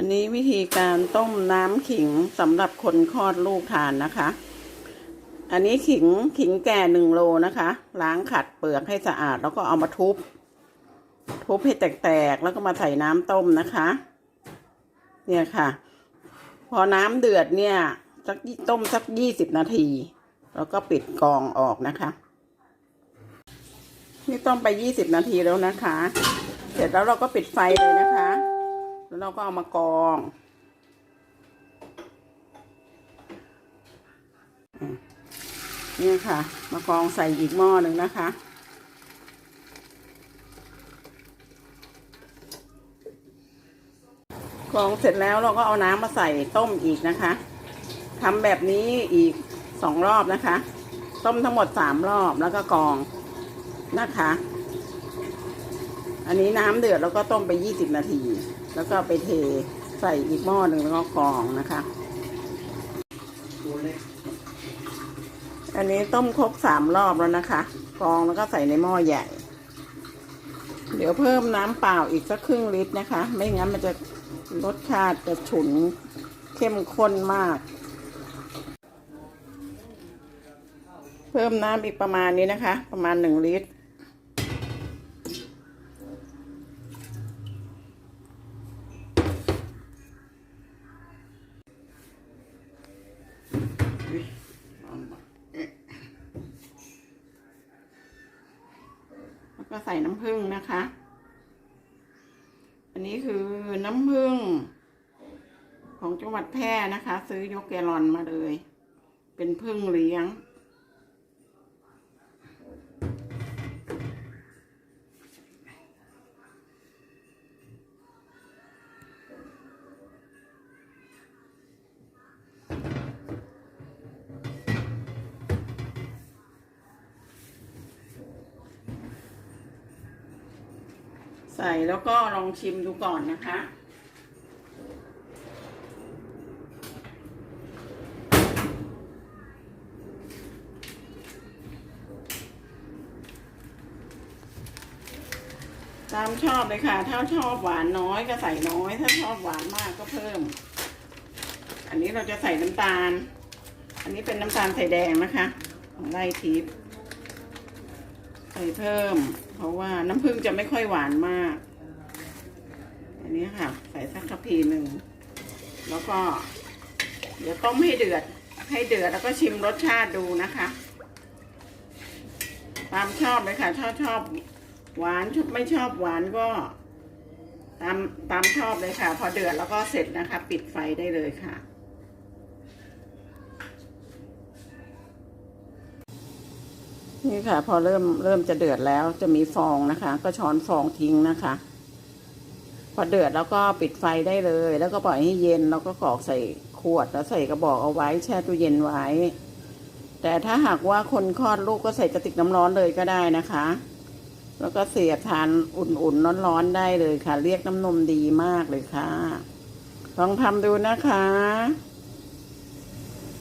อันนี้วิธีการต้มน้ำขิงสำหรับคนคลอดลูกทานนะคะ อันนี้ขิงขิงแก่หนึ่งโลนะคะ ล้างขัดเปลือกให้สะอาดแล้วก็เอามาทุบ ทุบให้แตกๆ แล้วก็มาใส่น้ำต้มนะคะ เนี่ยค่ะ พอน้ำเดือดเนี่ยสักต้มสักยี่สิบนาที แล้วก็ปิดกองออกนะคะ นี่ต้มไปยี่สิบนาทีแล้วนะคะ เสร็จแล้วเราก็ปิดไฟเลยนะคะ แล้วเราก็เอามากองอืมนี่ค่ะ มากองใส่อีกหม้อหนึ่งนะคะ กองเสร็จแล้วเราก็เอาน้ำมาใส่ต้มอีกนะคะทำแบบนี้อีกสองรอบนะคะ ต้มทั้งหมดสามรอบแล้วก็กองนะคะ อันนี้น้ำเดือดแล้วก็ต้มไปยี่สิบนาที แล้วก็ไปเทใส่อีกหม้อหนึ่งแล้วก็กรองนะคะ อันนี้ต้มครบสามรอบแล้วนะคะ กรองแล้วก็ใส่ในหม้อใหญ่ เดี๋ยวเพิ่มน้ำเปล่าอีกสักครึ่งลิตรนะคะ ไม่งั้นมันจะรสชาติจะฉุนเข้มข้นมาก เพิ่มน้ำอีกประมาณนี้นะคะ ประมาณหนึ่งลิตร แล้วก็ใส่น้ำผึ้งนะคะ อันนี้คือน้ำผึ้งของจังหวัดแพร่นะคะ ซื้อยกแกลอนมาเลย เป็นผึ้งเลี้ยง ใส่แล้วก็ลองชิมดูก่อนนะคะ ตามชอบเลยค่ะ ถ้าชอบหวานน้อยก็ใส่น้อย ถ้าชอบหวานมากก็เพิ่ม อันนี้เราจะใส่น้ำตาล อันนี้เป็นน้ำตาลใส่แดงนะคะ ของไร่ทิพย์ ส่เพิ่ม เพราะว่าน้ำผึ้งจะไม่ค่อยหวานมาก อันนี้ค่ะ ใส่สักทัพพีหนึ่ง แล้วก็ เดี๋ยวต้มให้เดือด ให้เดือดแล้วก็ชิมรสชาติดูนะคะ ตามชอบเลยค่ะถ้าชอบหวานชอบไม่ชอบหวานก็ ตามตามชอบเลยค่ะ พอเดือดแล้วก็เสร็จนะคะ ปิดไฟได้เลยค่ะ นี่ค่ะ พอเริ่มเริ่มจะเดือดแล้วจะมีฟองนะคะ ก็ช้อนฟองทิ้งนะคะ พอเดือดแล้วก็ปิดไฟได้เลย แล้วก็ปล่อยให้เย็นแล้วก็กรอกใส่ขวดแล้วใส่กระบอกเอาไว้แช่ตู้เย็นไว้ แต่ถ้าหากว่าคนคลอดลูกก็ใส่กระติกน้ำร้อนเลยก็ได้นะคะ แล้วก็เสียบทานอุ่นๆร้อนๆได้เลยค่ะ เรียกน้ำนมดีมากเลยค่ะลองทำดูนะคะ